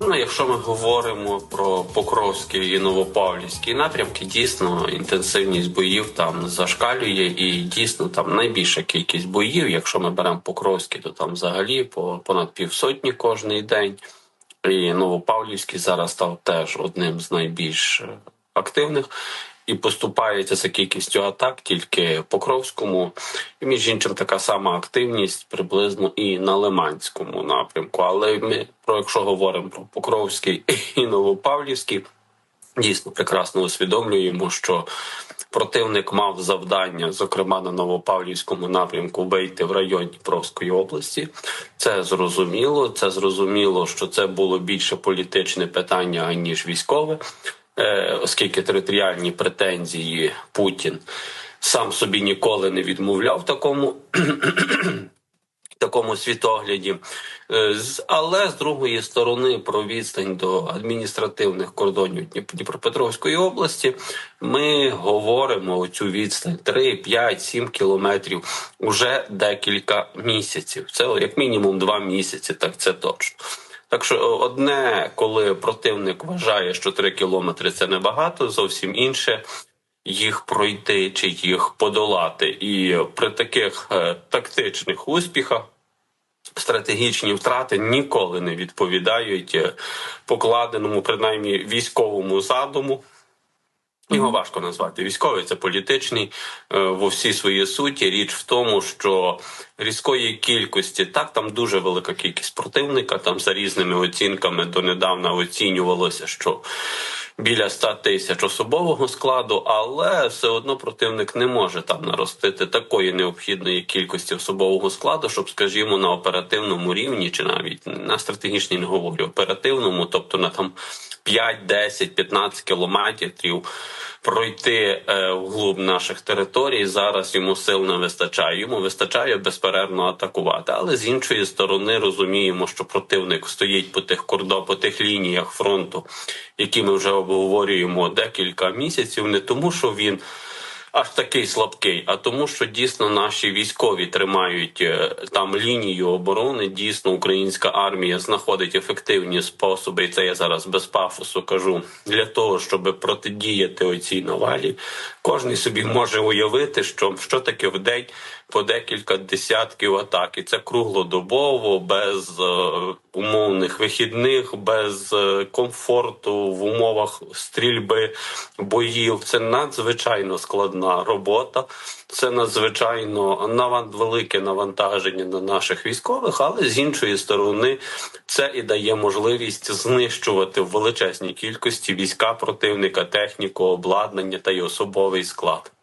Ну, якщо ми говоримо про Покровський і Новопавлівський напрямки, дійсно інтенсивність боїв там зашкалює, і дійсно там найбільша кількість боїв. Якщо ми беремо Покровський, то там взагалі по понад півсотні кожний день. І Новопавлівський зараз став теж одним з найбільш е, активних. І поступається за кількістю атак тільки Покровському, і між іншим така сама активність приблизно і на Лиманському напрямку. Але ми про якщо говоримо про Покровський і Новопавлівський, дійсно прекрасно усвідомлюємо, що противник мав завдання, зокрема на Новопавлівському напрямку, вийти в район Дніпровської області. Це зрозуміло. Це зрозуміло, що це було більше політичне питання аніж військове, оскільки територіальні претензії Путін сам собі ніколи не відмовляв такому такому світогляді. Е, Але з другої сторони, про відстань до адміністративних кордонів Дніп- Дніпропетровської області, ми говоримо цю відстань 3, 5, 7 кілометрів уже декілька місяців. Це як мінімум два місяці, так це точно. Так що е, одне, коли противник вважає, що 3 кілометри це небагато, зовсім інше їх пройти чи їх подолати. І при таких е, тактичних успіхах стратегічні втрати ніколи не відповідають е, покладеному, принаймні військовому задуму. Його важко назвати військовий, це політичний е, во всій своїй суті. Річ в тому, що різкої кількості так там дуже велика кількість противника. Там за різними оцінками донедавна оцінювалося, що біля 100 тисяч особового складу, але все одно противник не може там наростити такої необхідної кількості особового складу, щоб, скажімо, на оперативному рівні, чи навіть на стратегічній не говорю, оперативному, тобто на там 5, 10, 15 кілометрів пройти е, вглуб наших територій. Зараз йому сил не вистачає. Йому вистачає безперервно атакувати. Але з іншої сторони розуміємо, що противник стоїть по тих кордон, по тих лініях фронту, які ми вже обговорюємо декілька місяців, не тому, що він. Аж такий слабкий, а тому, що дійсно наші військові тримають е, там лінію оборони. Дійсно, українська армія знаходить ефективні способи, і це я зараз без пафосу кажу для того, щоб протидіяти оцій навалі. Кожен собі може уявити, що, що таке в день по декілька десятків атак, і це круглодобово, без е, умовних вихідних, без е, комфорту в умовах стрільби боїв. Це надзвичайно складна робота. Це надзвичайно навант велике навантаження на наших військових, але з іншої сторони, це і дає можливість знищувати в величезній кількості війська противника, техніку, обладнання та й особовий склад.